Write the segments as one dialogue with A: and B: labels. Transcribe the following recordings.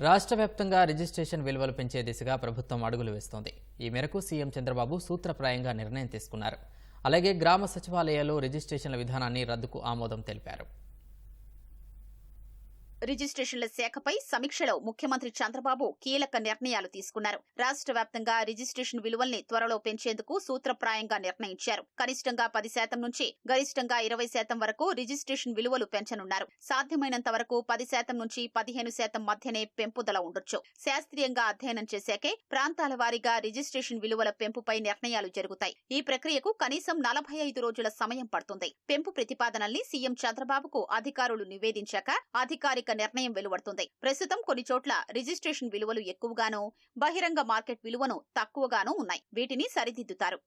A: రాష్ట్ర వ్యాప్తంగా రిజిస్ట్రేషన్ విలువలు పెంచే దిశగా ప్రభుత్వం అడుగులు వేస్తోంది. ఈ మేరకు సీఎం చంద్రబాబు సూత్రప్రాయంగా నిర్ణయం తీసుకున్నారు. అలాగే గ్రామ సచివాలయాల్లో రిజిస్ట్రేషన్ల విధానాన్ని రద్దుకు ఆమోదం తెలిపారు.
B: రిజిస్ట్రేషన్ల శాఖపై సమీక్షలో ముఖ్యమంత్రి చంద్రబాబు కీలక నిర్ణయాలు తీసుకున్నారు. రాష్ట్ర వ్యాప్తంగా రిజిస్ట్రేషన్ విలువల్ని త్వరలో పెంచేందుకు సూత్రప్రాయంగా నిర్ణయించారు. కనిష్టంగా పది శాతం నుంచి గరిష్టంగా ఇరవై శాతం వరకు రిజిస్ట్రేషన్ విలువలు పెంచనున్నారు. సాధ్యమైనంత వరకు పది శాతం నుంచి పదిహేను శాతం మధ్యనే పెంపుదల ఉండొచ్చు. శాస్త్రీయంగా అధ్యయనం చేశాకే ప్రాంతాల వారీగా రిజిస్ట్రేషన్ విలువల పెంపుపై నిర్ణయాలు జరుగుతాయి. ఈ ప్రక్రియకు కనీసం నలభై ఐదు రోజుల సమయం పడుతుంది. పెంపు ప్రతిపాదనల్ని సీఎం చంద్రబాబుకు అధికారులు నివేదించాక అధికారిక నిర్ణయం వెలువడుతుంది. ప్రస్తుతం కొన్ని చోట్ల రిజిస్ట్రేషన్ విలువలు ఎక్కువగానూ బహిరంగ మార్కెట్ విలువను తక్కువగానూ ఉన్నాయి. వీటిని సరిదిద్దుతారు.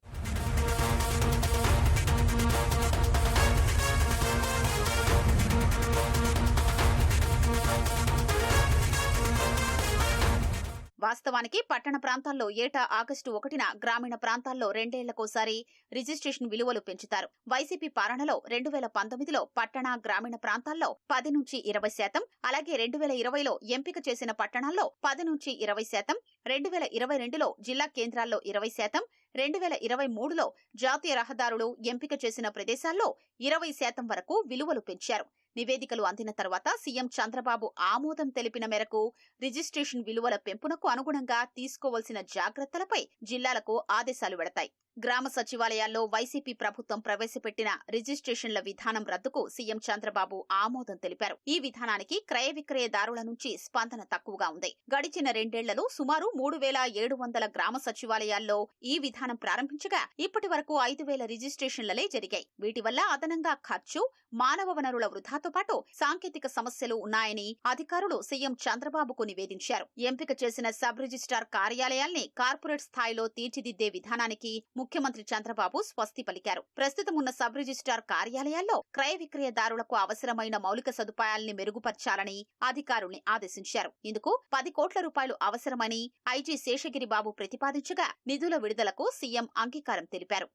B: వాస్తవానికి పట్టణ ప్రాంతాల్లో ఏటా ఆగస్టు ఒకటిన గ్రామీణ ప్రాంతాల్లో రెండేళ్ళకోసారి రిజిస్ట్రేషన్ విలువలు పెంచుతారు. వైసీపీ పాలనలో రెండు వేల పంతొమ్మిదిలో పట్టణ గ్రామీణ ప్రాంతాల్లో పది నుంచి ఇరవై శాతం అలాగే రెండు వేల ఇరవైలో ఎంపిక చేసిన పట్టణాల్లో పది నుంచి ఇరవై శాతం రెండు వేల ఇరవై రెండులో జిల్లా కేంద్రాల్లో ఇరవై శాతం రెండు వేల ఇరవై మూడులో జాతీయ రహదారులు ఎంపిక చేసిన ప్రదేశాల్లో ఇరవై శాతం వరకు విలువలు పెంచారు. నివేదికలు అందిన తర్వాత సీఎం చంద్రబాబు ఆమోదం తెలిపిన మేరకు రిజిస్ట్రేషన్ విలువల పెంపునకు అనుగుణంగా తీసుకోవాల్సిన జాగ్రత్తలపై జిల్లాలకు ఆదేశాలు వెడతాయి. గ్రామ సచివాలయాల్లో వైసీపీ ప్రభుత్వం ప్రవేశపెట్టిన రిజిస్ట్రేషన్ల విధానం రద్దుకు సీఎం చంద్రబాబు ఆమోదం తెలిపారు. ఈ విధానానికి క్రయ విక్రయదారుల నుంచి స్పందన తక్కువగా ఉంది. గడిచిన రెండేళ్ళలో సుమారు మూడు వేల ఏడు వందల గ్రామ సచివాలయాల్లో ఈ విధానం ప్రారంభించగా ఇప్పటి వరకు ఐదు వేల రిజిస్ట్రేషన్లలే జరిగాయి. వీటి వల్ల అదనంగా ఖర్చు మానవ వనరుల వృధాతో పాటు సాంకేతిక సమస్యలు ఉన్నాయని అధికారులు సీఎం చంద్రబాబుకు నివేదించారు. ఎంపిక చేసిన సబ్ రిజిస్ట్రార్ కార్యాలయాల్ని కార్పొరేట్ స్థాయిలో తీర్చిదిద్దే విధానానికి ముఖ్యమంత్రి చంద్రబాబు స్వస్తి పలికారు. ప్రస్తుతం ఉన్న సబ్ రిజిస్ట్రార్ కార్యాలయాల్లో క్రయ విక్రయదారులకు అవసరమైన మౌలిక సదుపాయాల్ని మెరుగుపర్చాలని అధికారుల్ని ఆదేశించారు. ఇందుకు పది కోట్ల రూపాయలు అవసరమని ఐజీ శేషగిరి బాబు ప్రతిపాదించగా నిధుల విడుదలకు సీఎం అంగీకారం తెలిపారు.